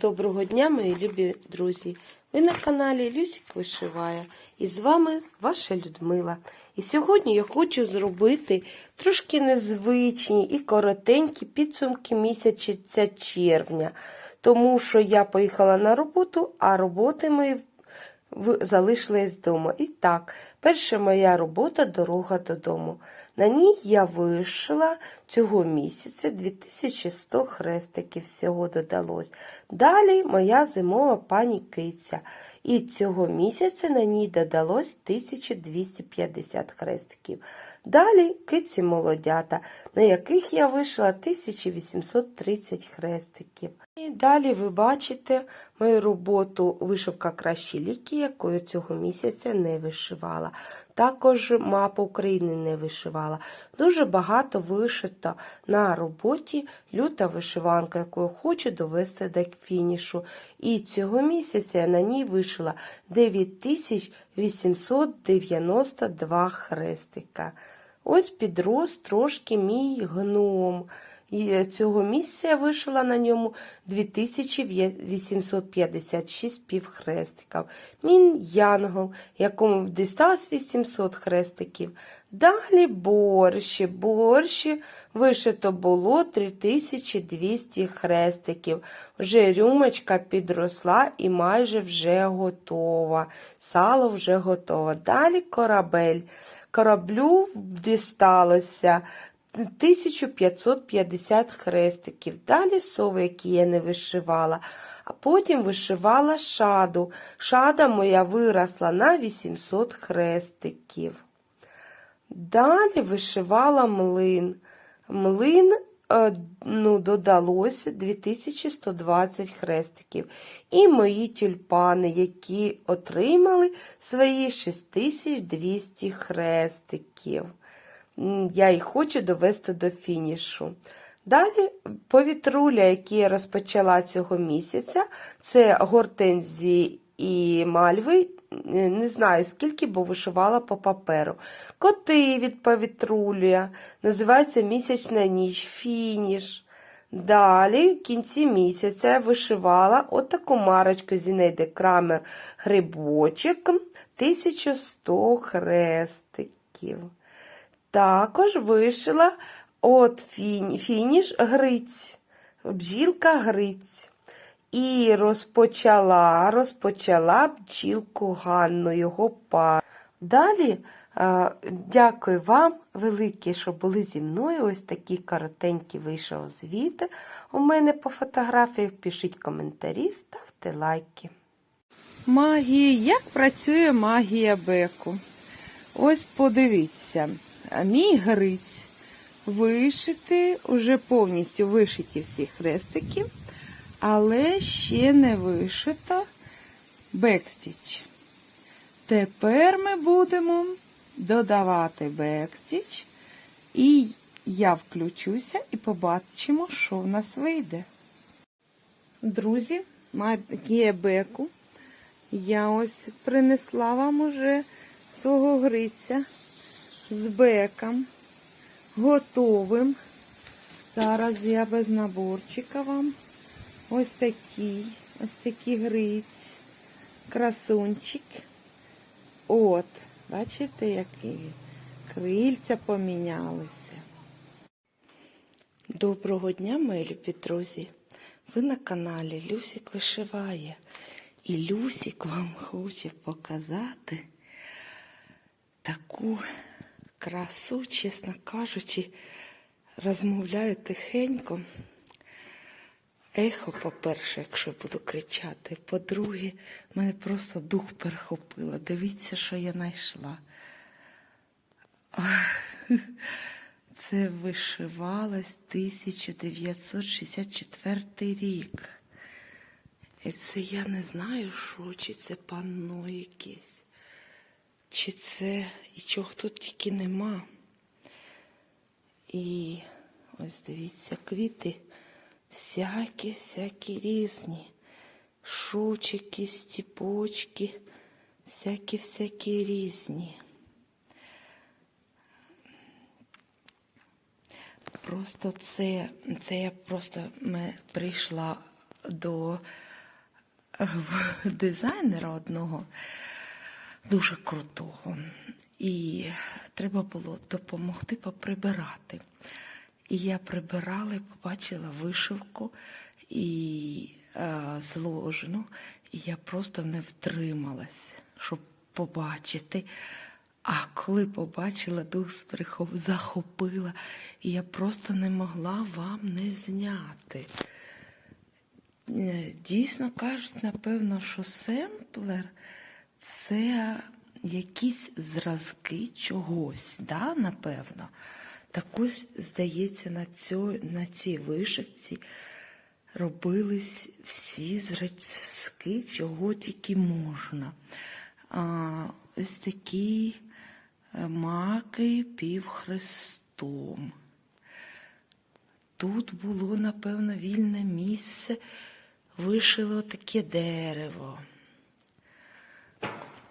Доброго дня, мої любі друзі! Ви на каналі Люсік Вишиває. І з вами ваша Людмила. І сьогодні я хочу зробити трошки незвичні і коротенькі підсумки місяця червня, тому що я поїхала на роботу, а роботи мої залишились вдома. І так, перша моя робота дорога додому. На ній я вишила цього місяця 2100 хрестиків всього додалось. Далі моя зимова пані киця. І цього місяця на ній додалось 1250 хрестиків. Далі киці молодята, на яких я вишила 1830 хрестиків. І далі ви бачите мою роботу вишивка кращі ліки, якою цього місяця не вишивала. Також мапа України не вишивала. Дуже багато вишито на роботі люта вишиванка, яку хочу довести до фінішу. І цього місяця я на ній вишила 9892 хрестика. Ось підрос трошки мій гном. І цього місяця я вишила на ньому 2856 півхрестиків. Мін Янгол, якому дісталось 800 хрестиків. Далі борщі. Борщі вишито було 3200 хрестиків. Вже рюмочка підросла і майже вже готова. Сало вже готове. Далі корабель. Кораблю дісталося 1550 хрестиків. Далі сови, які я не вишивала. А потім вишивала шаду. Шада моя виросла на 800 хрестиків. Далі вишивала млин. Млин ну, додалося 2120 хрестиків. І мої тюльпани, які отримали свої 6200 хрестиків. Я їх хочу довести до фінішу. Далі повітруля, які розпочала цього місяця, це гортензії і мальви. Е, Не знаю скільки, бо вишивала по паперу. Коти від повітруля, називається місячна ніч, фініш. Далі, в кінці місяця, я вишивала отаку марочку Зінейди Крамер грибочок 1100 хрестиків. Також вишила от фініш Гриць, бджілка Гриць. І розпочала, розпочала бджілку Ганну, його пар. Далі е, дякую вам велике, що були зі мною. Ось такі коротенькі вийшов звіт у мене по фотографіях. Пишіть коментарі, ставте лайки. Магія. Як працює магія Беку? Ось подивіться, мій гриць вишити, уже повністю вишиті всі хрестики, але ще не вишито бекстіч. Тепер ми будемо додавати бекстіч, і я включуся і побачимо, що в нас вийде. Друзі, магія Беку. Я ось принесла вам уже свого гриця з беком, готовим. Зараз я без наборчика вам. Ось такий, ось такий гриць, красунчик. От, бачите, який? Крильця помінялися. Доброго дня, мої любі друзі! Ви на каналі Люсік вишиває. І Люсік вам хоче показати таку красу, чесно кажучи, розмовляю тихенько. Ехо, по-перше, якщо я буду кричати. По-друге, мене просто дух перехопило. Дивіться, що я знайшла. Це вишивалось 1964 рік. І це я не знаю, що, чи це панно якесь, чи це і чого тут тільки нема. І ось дивіться, квіти всякі, всякі різні. Шучики, стіпочки, всякі-всякі різні. Просто це, це я просто ми прийшла до дизайнера одного дуже крутого. І треба було допомогти поприбирати. І я прибирала і побачила вишивку і е, зложену, і я просто не втрималась, щоб побачити. А коли побачила, дух збрехов захопила, і я просто не могла вам не зняти. Е, Дійсно кажуть, напевно, що семплер це якісь зразки чогось, да, напевно. Так ось, здається, на, цьо, на цій вишивці робились всі зразки, чого тільки можна. А, ось такі е, маки півхрестом. Тут було, напевно, вільне місце, вишило таке дерево.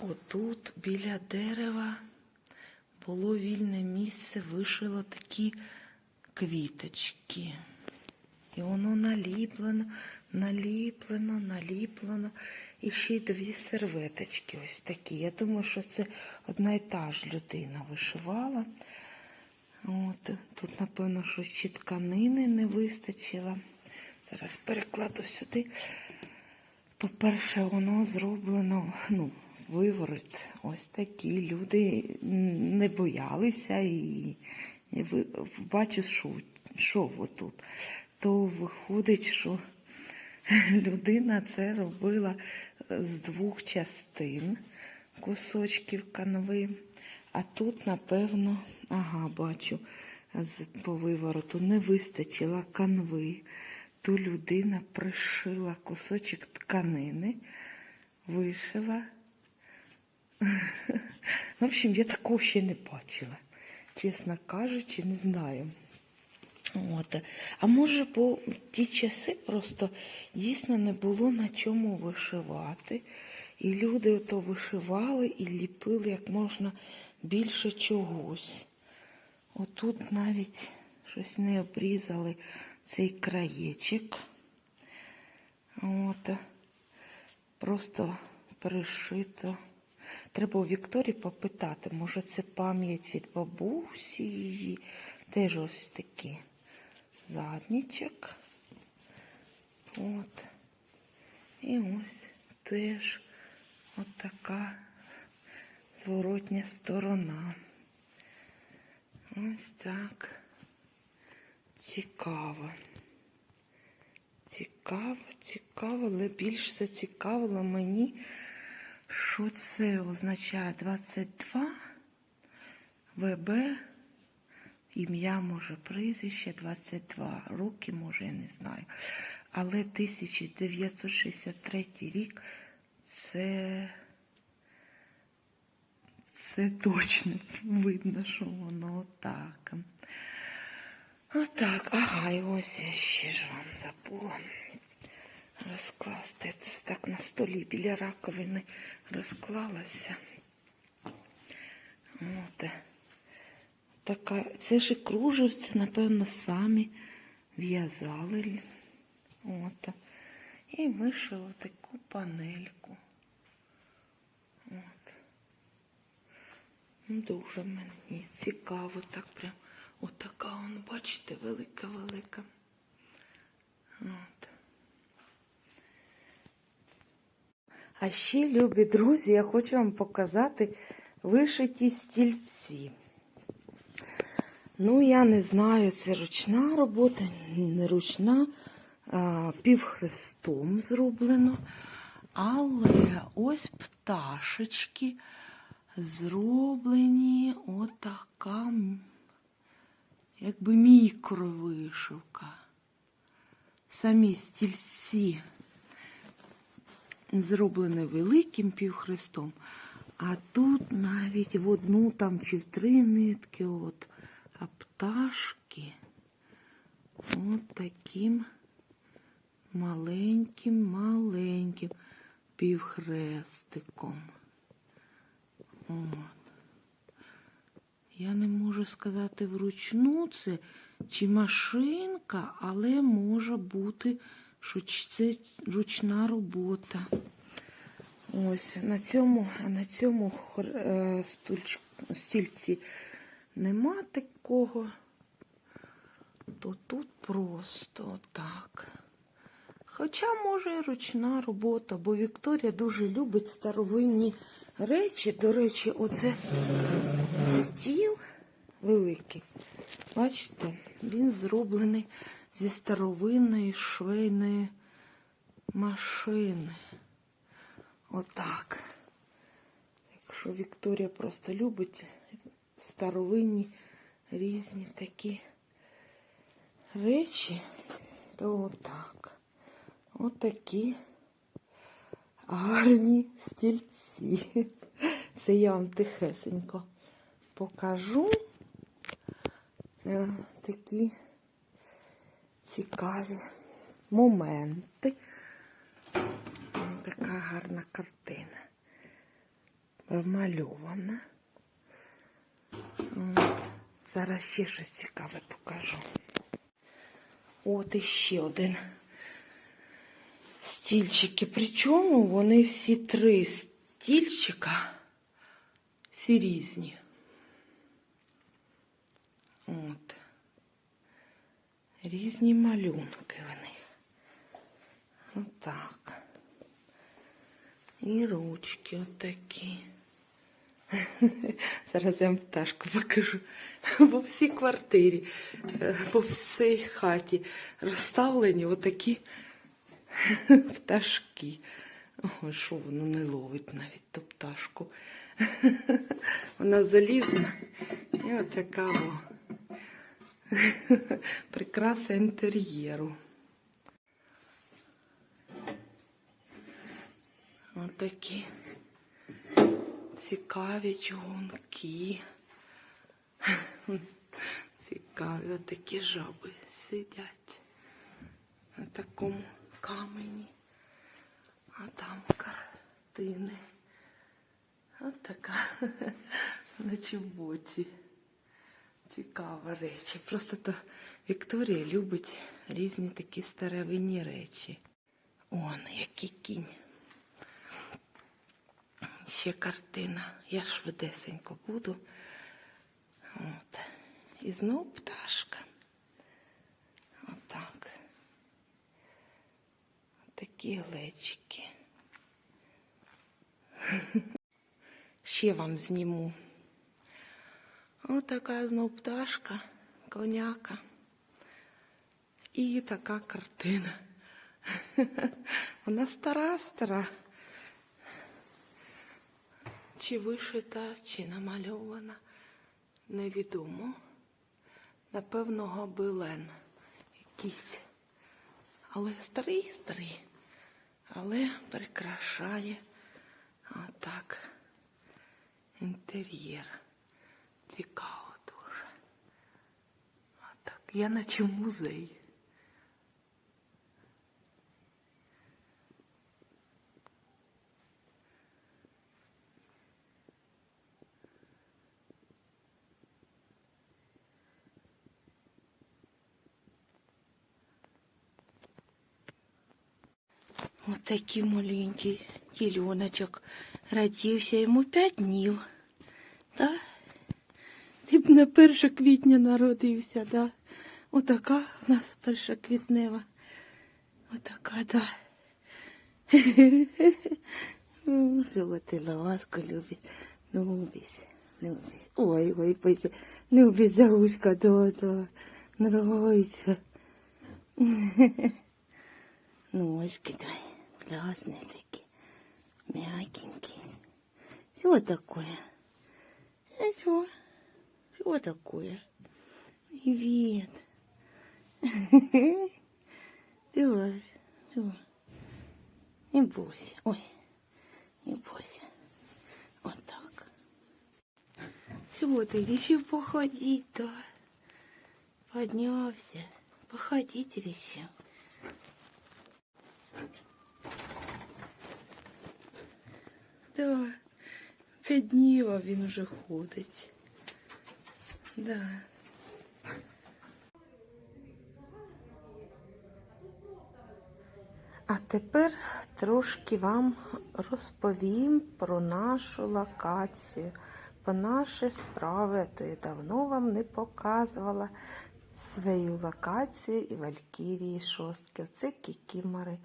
Отут біля дерева було вільне місце, вишило такі квіточки. І воно наліплено, наліплено, наліплено. І ще й дві серветочки ось такі. Я думаю, що це одна і та ж людина вишивала. От, тут, напевно, що ще тканини не вистачило. Зараз перекладу сюди. По-перше, воно зроблено, ну, виворот. Ось такі люди не боялися і, бачу, що, що отут. То виходить, що людина це робила з двох частин кусочків канви. А тут, напевно, ага, бачу, по вивороту не вистачило канви. То людина пришила кусочок тканини, вишила. В общем, я такого ще не бачила. Чесно кажучи, не знаю. От. А може, бо ті часи просто дійсно не було на чому вишивати. І люди ото вишивали і ліпили як можна більше чогось. Отут навіть щось не обрізали цей краєчок. От. Просто пришито. Треба у Вікторії попитати, може це пам'ять від бабусі її. Теж ось такий заднічок. От. І ось теж от така зворотня сторона. Ось так. Цікаво. Цікаво, цікаво, але більш зацікавило мені, що це означає? 22 ВБ, ім'я може прізвище 22 роки, може, я не знаю. Але 1963 рік це, це точно видно, що воно отак. Отак, ага, і ось я ще ж вам забула розкласти. Це так на столі біля раковини розклалася. От. Така, це ж і кружевці, напевно, самі в'язали. От. І вишила таку панельку. От. Дуже мені цікаво, так прям. Отака, он, бачите, велика-велика. От. А ще, любі друзі, я хочу вам показати вишиті стільці. Ну, я не знаю, це ручна робота, не ручна, а, півхрестом зроблено. Але ось пташечки зроблені отака, якби мікровишивка. Самі стільці зроблені великим півхрестом, а тут навіть в одну там чи в три нитки, от, а пташки от таким маленьким-маленьким півхрестиком. От. Я не можу сказати вручну це чи машинка, але може бути це ручна робота. Ось на цьому, на цьому е, стільці нема такого, то тут просто так. Хоча, може, ручна робота, бо Вікторія дуже любить старовинні речі. До речі, оце стіл великий. Бачите, він зроблений зі старовинної швейної машини. Отак. Якщо Вікторія просто любить старовинні різні такі речі, то отак. Отакі гарні стільці. Це я вам тихесенько покажу. Е, Такі цікаві моменти. Така гарна картина. Вмальована. Зараз ще щось цікаве покажу. От іще один стільчики. Причому вони всі три стільчика всі різні. От. Різні малюнки в них. Отак. І ручки отакі. Зараз я вам пташку покажу. По всій квартирі, е, по всій хаті розставлені отакі пташки. Ой, що воно не ловить навіть ту пташку. Вона залізна і отака о. прикраса інтер'єру. Отакі цікаві чугунки. Цікаві отакі жаби сидять на такому камені. А там картини. От така на чоботі. Цікава речі. Просто то Вікторія любить різні такі старовинні речі. Он, який кінь. Ще картина. Я швидесенько буду. От. І знов пташка. Отак. Такі глечики. Ще вам зніму. Отака знов пташка, коняка. І така картина. Вона стара, стара. Чи вишита, чи намальована, невідомо. Напевно, гобелен якийсь. Але старий, старий. Але прикрашає отак інтер'єр. Цікаво дуже. Отак. Я наче в музей. Ось такий маленький тілюночок. Родився йому п'ять днів. Да? Ти б на 1 квітня народився, да? Отака у нас перша квітнева. Отака, да. Ну, Животи ласку любить. Любись, любись. Ой, ой, пойся. Любить заушка, да, да. Нравится. Ножки твои классные такие, мягенькие. Что такое? А что? Такое? Привет. Давай, давай. Не бойся. Ой, не бойся. Вот так. Чего ты решил походить, да? Поднялся. Походить решил. Да, п'ять днів він вже ходить. Да. А тепер трошки вам розповім про нашу локацію, про наші справи, то я давно вам не показувала свою локацію і Валькірії шостки, Це кікімари,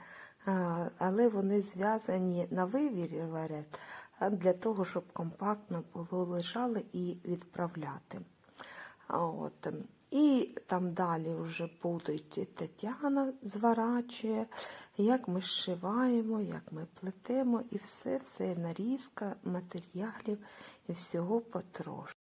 Але вони зв'язані на вивірі варять для того, щоб компактно було лежали і відправляти. От. Ем, і там далі вже будуть Тетяна зворачує, як ми зшиваємо, як ми плетемо, і все-все нарізка матеріалів і всього потрошки.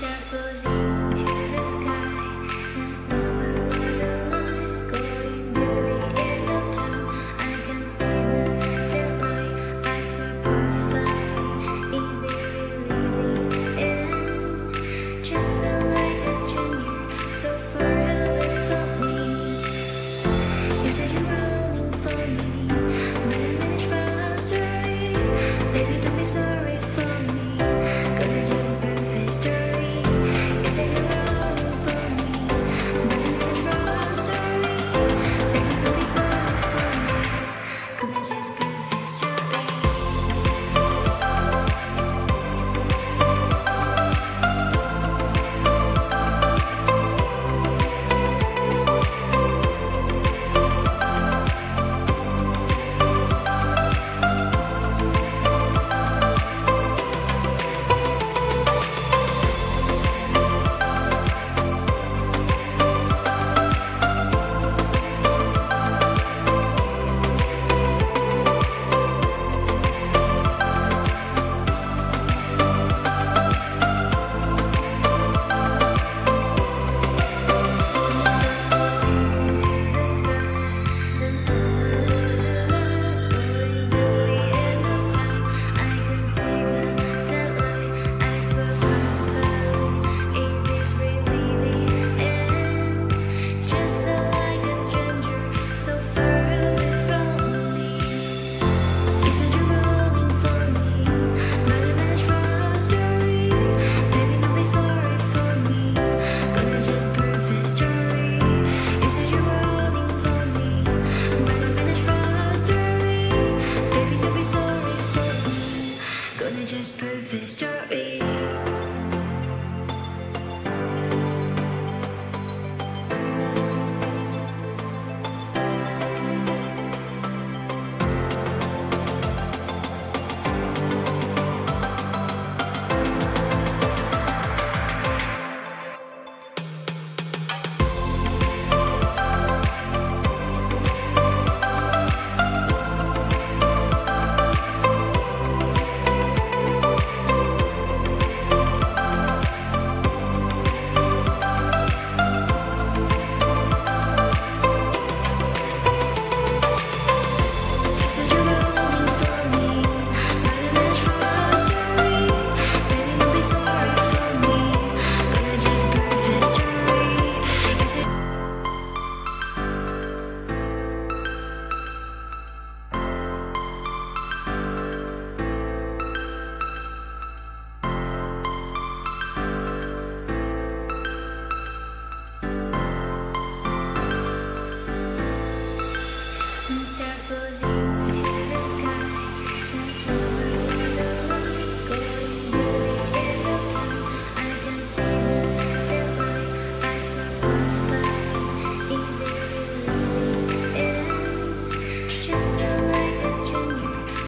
daffodils.